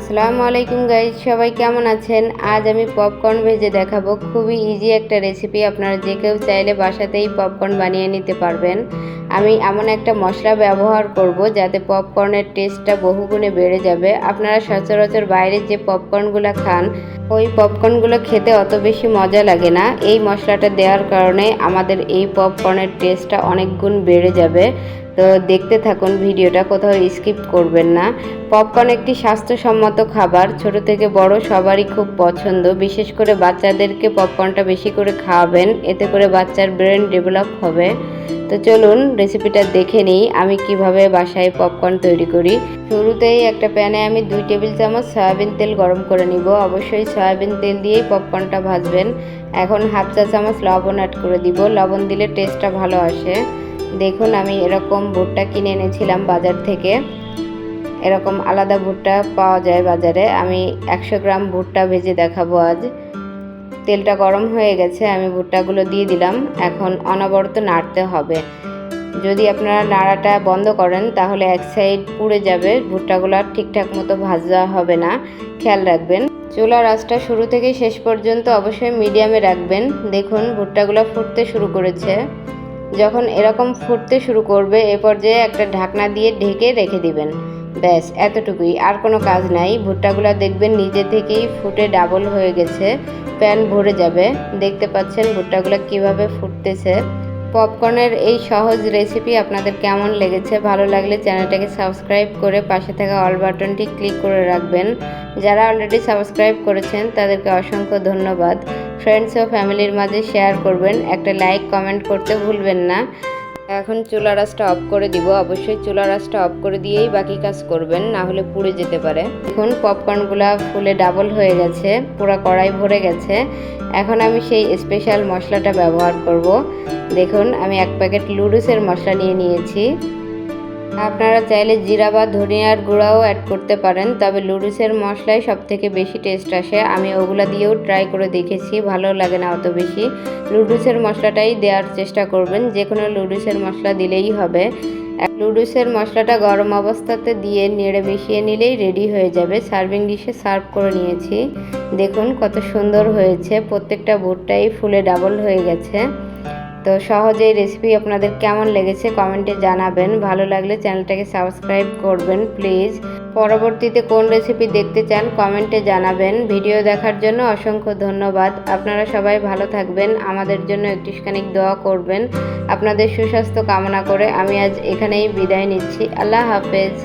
আসসালামু আলাইকুম গাইজ সবাই কেমন আছেন? আজ আমি পপকর্ন ভেজে দেখাবো। খুবই ইজি একটা রেসিপি আপনারা যে কেউ চাইলে বাসাতেই পপকর্ন বানিয়ে নিতে পারবেন। আমি এমন একটা মশলা ব্যবহার করব যাতে পপকর্নের টেস্টটা বহুগুণে বেড়ে যাবে। আপনারা সচরাচর বাইরে যে পপকর্নগুলো খান, ওই পপকর্নগুলো খেতে অত বেশি মজা লাগে না। এই মশলাটা দেওয়ার কারণে আমাদের এই পপকর্নের টেস্টটা অনেক গুণ বেড়ে যাবে। তো দেখতে থাকুন ভিডিওটা, কোথাও স্কিপ করবেন না। পপকর্ন একটি স্বাস্থ্যসম্মত খাবার, ছোট থেকে বড় সবারই খুব পছন্দ। বিশেষ করে বাচ্চাদেরকে পপকর্নটা বেশি করে খাওয়াবেন, এতে করে বাচ্চার ব্রেন ডেভেলপ হবে। তো চলুন রেসিপিটা দেখে নিই, আমি কীভাবে বাসায় পপকর্ন তৈরি করি। শুরুতেই একটা প্যানে আমি দুই টেবিল চামচ সয়াবিন তেল গরম করে নিব। অবশ্যই সয়াবিন তেল দিয়েই পপকর্নটা ভাজবেন। এখন হাফ চা চামচ লবণ অ্যাড করে দিব। লবণ দিলে টেস্টটা ভালো আসে। দেখুন, আমি এরকম ভুট্টা কিনে এনেছিলাম বাজার থেকে। এরকম আলাদা ভুট্টা পাওয়া যায় বাজারে। আমি একশো গ্রাম ভুট্টা ভেজে দেখাবো আজ। তেলটা গরম হয়ে গেছে, আমি ভুট্টাগুলো দিয়ে দিলাম। এখন অনবরত নাড়তে হবে। যদি আপনারা নাড়াটা বন্ধ করেন, তাহলে এক সাইড পুড়ে যাবে। ভুট্টাগুলো ঠিকঠাক মতো ভাজা হবে না। খেয়াল রাখবেন। চুলার আঁচটা শুরু থেকে শেষ পর্যন্ত অবশ্যই মিডিয়ামে রাখবেন। দেখুন, ভুট্টাগুলো ফুটতে শুরু করেছে। যখন এরকম ফুটতে শুরু করবে, এ পর্যায়ে একটা ঢাকনা দিয়ে ঢেকে রেখে দিবেন। ব্যাস, এতটুকুই। আর কোনো কাজ নাই। ভুট্টাগুলো দেখবেন নিজে থেকেই ফুটে ডাবল হয়ে গেছে। প্যান ভরে যাবে। দেখতে পাচ্ছেন ভুট্টাগুলো কীভাবে ফুটতেছে। পপকর্নের এই সহজ রেসিপি আপনাদের কেমন লেগেছে? ভালো লাগলে চ্যানেলটাকে সাবস্ক্রাইব করে পাশে থাকা অল বাটনটি ক্লিক করে রাখবেন। যারা অলরেডি সাবস্ক্রাইব করেছেন, তাদেরকে অসংখ্য ধন্যবাদ। ফ্রেন্ডস ও ফ্যামিলির মাঝে শেয়ার করবেন। একটা লাইক কমেন্ট করতে ভুলবেন না। এখন চুলা রাসটা অফ করে দিব। অবশ্যই চুলা রাসটা অফ করে দিয়েই বাকি কাজ করবেন, না হলে পুড়ে যেতে পারে। এখন পপকর্নগুলো ফুলে ডাবল হয়ে গেছে, পুরো কড়াই ভরে গেছে। এখন আমি সেই স্পেশাল মশলাটা ব্যবহার করব। দেখুন, আমি এক প্যাকেট লুডুসের মশলা নিয়ে নিয়েছি। আপনারা চাইলে জিরা বা ধনিয়ার গুঁড়াও অ্যাড করতে পারেন, তবে লুডুসের মশলাই সব থেকে বেশি টেস্ট আসে। আমি ওগুলা দিয়েও ট্রাই করে দেখেছি ভালো লাগে না অত বেশি। লুডুসের মশলাটাই দেওয়ার চেষ্টা করবেন যে কোনো লুডুসের মশলা দিলেই হবে। লুডুসের মশলাটা গরম অবস্থাতে দিয়ে নেড়ে মিশিয়ে নিলেই রেডি হয়ে যাবে। সার্ভিং ডিশে সার্ভ করে নিয়েছি। দেখুন কত সুন্দর হয়েছে, প্রত্যেকটা ভুট্টাই ফুলে ডাবল হয়ে গেছে। তো সহজে এই রেসিপি আপনাদের কেমন লেগেছে কমেন্টে জানাবেন। ভালো লাগলে চ্যানেলটাকে সাবস্ক্রাইব করবেন প্লিজ পরবর্তীতে কোন রেসিপি দেখতে চান কমেন্টে জানাবেন। ভিডিও দেখার জন্য অসংখ্য ধন্যবাদ। আপনারা সবাই ভালো থাকবেন, আমাদের জন্য একটুখানি দোয়া করবেন। আপনাদের সুস্বাস্থ্য কামনা করে আমি আজ এখানেই বিদায় নিচ্ছি। আল্লাহ হাফেজ।